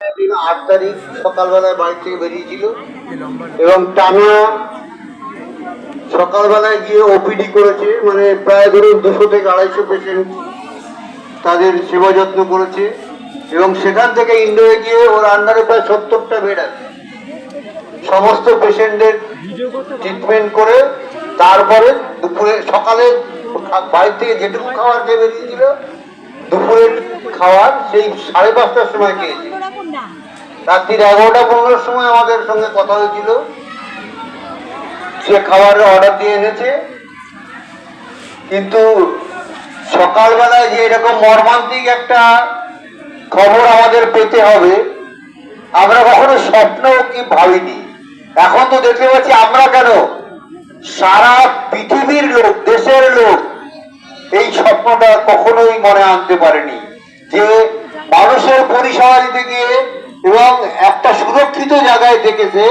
আট তারিখ সকালবেলায় বাড়ি থেকে বেরিয়েছিল। এবং টানা সকালবেলায় গিয়ে ওপিডি করেছে মানে প্রায় ধরুন দুশো থেকে আড়াইশো পেশেন্ট তাদের সেবা যত্ন করেছে। এবং সেখান থেকে ইন্ডোরে গিয়ে ওর আন্ডারে প্রায় সত্তরটা বেড আছে। সমস্ত পেশেন্টদের ট্রিটমেন্ট করে তারপরে দুপুরে সকালে খা- বাড়ি থেকে যেটুকু খাবার খেয়ে বেরিয়েছিল দুপুরের খাবার সেই সাড়ে পাঁচটার সময় খেয়েছি রাত্রির এগারোটা, পনেরোর সময় আমাদের সঙ্গে কথা হয়েছিল। সে খাবারের অর্ডার দিয়ে এনেছে। কিন্তু সকালবেলায় যে এরকম মর্মান্তিক একটা খবর আমাদের পেতে হবে, আমরা কখনো স্বপ্ন কি ভাবিনি। এখন তো দেখতে পাচ্ছি আমরা কেন? সারা পৃথিবীর লোক, দেশের লোক এই স্বপ্নটা কখনোই মনে আনতে পারেনি যে মানুষের পরিষেবা দিতে গিয়ে এবং একটা সুরক্ষিত জায়গায় দেখেছে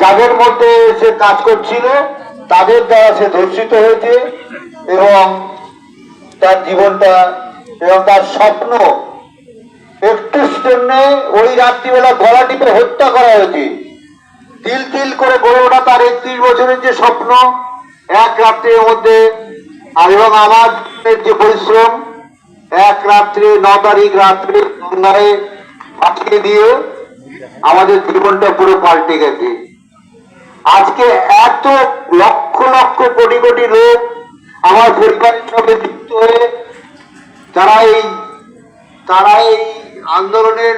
যাদের মধ্যে সে কাজ করছিল, তাদের দ্বারা সে ধর্ষিত হয়েছে এবং তার জীবনটা এবং তার স্বপ্ন একটুর জন্য ওই রাত্রিবেলা গলা টিপে হত্যা করা হয়েছে। তিল তিল করে গড়ে ওঠা তার একত্রিশ বছরের যে স্বপ্ন, এক রাত্রের মধ্যে আর এবং আমার যে পরিশ্রম, এক রাত্রে, ন তারিখ রাত্রে গঙ্গায় পাঠিয়ে দিয়ে আমাদের জীবনটা পুরো পাল্টে গেছে। আজকে এত লক্ষ লক্ষ কোটি কোটি লোক আমার পরিবারের সঙ্গে যুক্ত হয়ে তারা এই তারা এই আন্দোলনের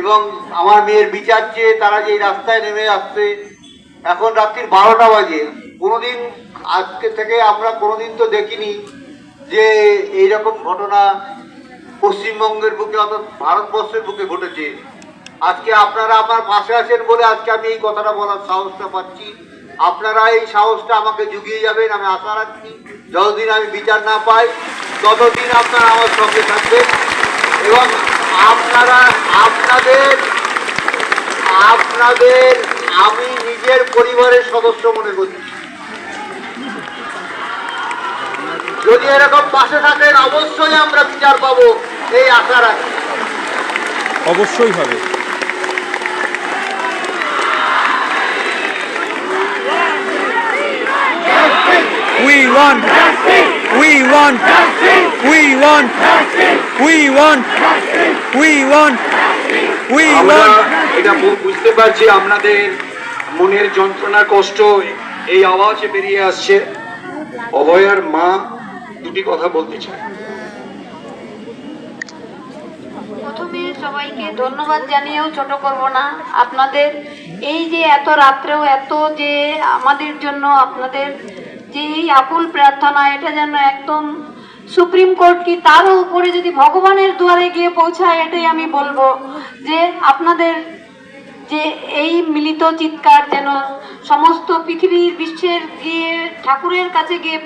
এবং আমার মেয়ের বিচার চেয়ে তারা যে রাস্তায় নেমে আসছে, এখন রাত্রির বারোটা বাজে। কোনোদিন আজকে থেকে আমরা কোনোদিন তো দেখিনি যে এইরকম ঘটনা পশ্চিমবঙ্গের বুকে অর্থাৎ ভারতবর্ষের বুকে ঘটেছে। আজকে আপনারা আমার পাশে আছেন বলে আজকে আমি এই কথাটা বলার সাহসটা পাচ্ছি। আপনারা এই সাহসটা আমাকে জুগিয়ে যাবেন, আমি আশা রাখছি। যতদিন আমি বিচার না পাই, ততদিন আপনারা আমার সঙ্গে থাকবেন। এবং আপনারা, আপনাদের আপনাদের, আমি নিজের পরিবারের সদস্য মনে করছি। যদি এরকম পাশে থাকেন অবশ্যই আমরা বিচার পাবো। এই আশা রাখি। অবশ্যই হবে। We want We want We We We We এটা বুঝতে পারছি আপনাদের মনের যন্ত্রণা কষ্ট এই আওয়াজে বেরিয়ে আসছে। অভয়ার মা দুটি কথা বলতে চায় প্রথমে সবাইকে ধন্যবাদ জানিয়েও ছোট করব না। আপনাদের এই যে এত রাত্রেও এত যে আমাদের জন্য আপনাদের যে এই আকুল প্রার্থনা, এটা যেন একদম সুপ্রিম কোর্ট কি তারও উপরে যদি ভগবানের দুয়ারে গিয়ে পৌঁছায়, এটাই আমি বলব যে আপনাদের যে এই মিলিত চিৎকার যেন সমস্ত পৃথিবীর বিশ্বের গিয়ে ঠাকুরের কাছে গিয়ে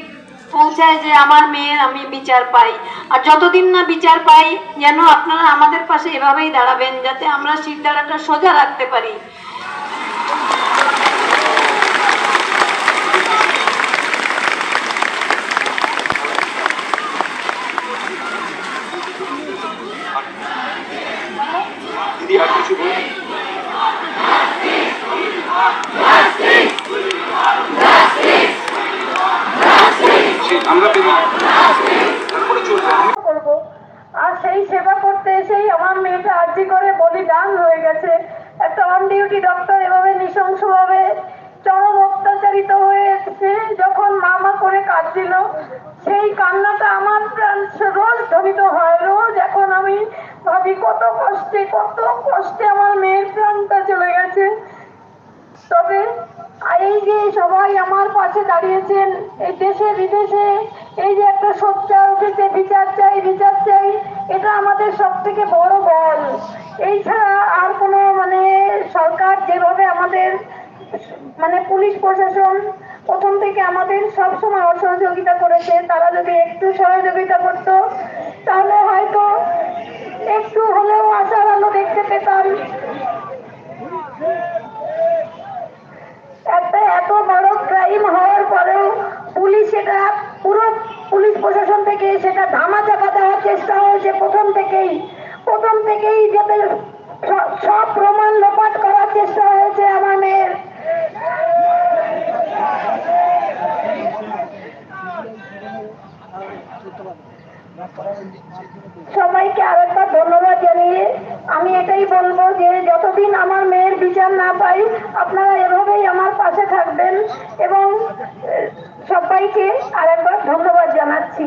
পৌঁছায় যে আমার মেয়ের আমি বিচার পাই। আর যতদিন না বিচার পাই, যেন আপনারা আমাদের পাশে এভাবেই দাঁড়াবেন, যাতে আমরা শিরদাঁড়াটা সোজা রাখতে পারি। কিছু বলুন সে- আমরা পেলাম তারপরে চলবে আমি করব আর সেই সেবা করতে এসেই আমার মেয়েটা আর্জি করে বলিদান হয়ে গেছে অন ডক্টর এভাবে নৃশংসভাবে চরম অত্যাচারিত হয়ে এসেছে, যখন মামা করে কাঁদছিল, সেই কান্নাটা আমার প্রাণ রোজ ধ্বনিত হয়, রোজ। এখন আমি ভাবি কত কষ্টে কত কষ্টে আমার মেয়ের প্রাণটা চলে গেছে। তবে এই যে সবাই আমার পাশে দাঁড়িয়েছেন, এই দেশে, বিদেশে, এই যে একটা সোচ্চার উঠেছে বিচার চাই বিচার চাই, এটা আমাদের সব থেকে বড় বল। এই ছাড়া আর কোনো মানে সরকার যেভাবে আমাদের মানে পুলিশ প্রশাসন প্রথম থেকে আমাদের সব সময় অসহযোগিতা করেছে, তারা যদি একটু সহযোগিতা করতো, তাহলে হয়তো পুলিশ প্রশাসন থেকে সেটা ধামা চাপা দেওয়ার চেষ্টা হয়েছে প্রথম থেকেই। প্রথম থেকেই যাতে সব প্রমাণ লোপাট করার চেষ্টা হয়েছে আমার মেয়ের। সবাইকে আরেকবার ধন্যবাদ জানিয়ে আমি এটাই বলব যে যতদিন আমার মেয়ের বিচার না পাই, আপনারা এভাবেই আমার পাশে থাকবেন এবং সবাইকে আরেকবার ধন্যবাদ জানাচ্ছি।